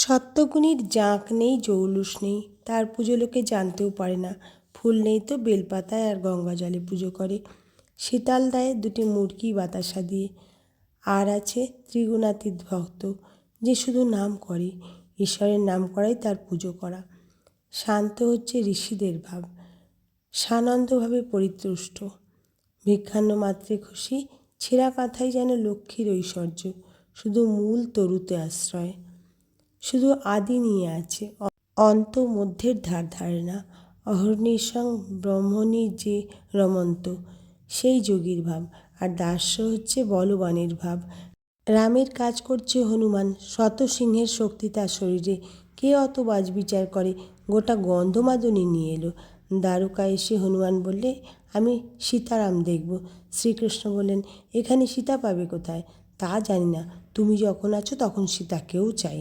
সত্যগুণীর জাঁক নেই, জৌলুস নেই, তার পুজো লোকে জানতেও পারে না। ফুল নেই তো বেলপাতায় আর গঙ্গা জলে পুজো করে। শীতাল দেয় দুটি মুরগি বাতাসা দিয়ে। আর আছে ত্রিগুণাতীত ভক্ত, যে শুধু নাম করে, ঈশ্বরের নাম করাই তার পুজো করা। শান্ত হচ্ছে ঋষিদের ভাব, সানন্দভাবে পরিতুষ্ট। ভিক্ষান্ন মাত্রে খুশি, ছেঁড়া কাঁথাই যেন লক্ষ্মীর ঐশ্বর্য, শুধু মূল তরুতে আশ্রয়। শুধু আদি নিয়ে আছে। অন্ত মধ্যের ধার ধারে না অহর্নিশং ব্রহ্মণী যে রমন্ত, সেই যোগীর ভাব। আর দাস্য হচ্ছে বলবানের ভাব। রামের কাজ করছে হনুমান, শত সিংহের শক্তি তার শরীরে। কে অত বাজ বিচার করে? গোটা গন্ধমাদনী নিয়ে এলো। দ্বারকা এসে হনুমান বললে, আমি সীতারাম দেখব। শ্রীকৃষ্ণ বললেন, এখানে সীতা পাবে কোথায়? তা জানি না। তুমি যখন আছো তখন সীতাকেও চাই।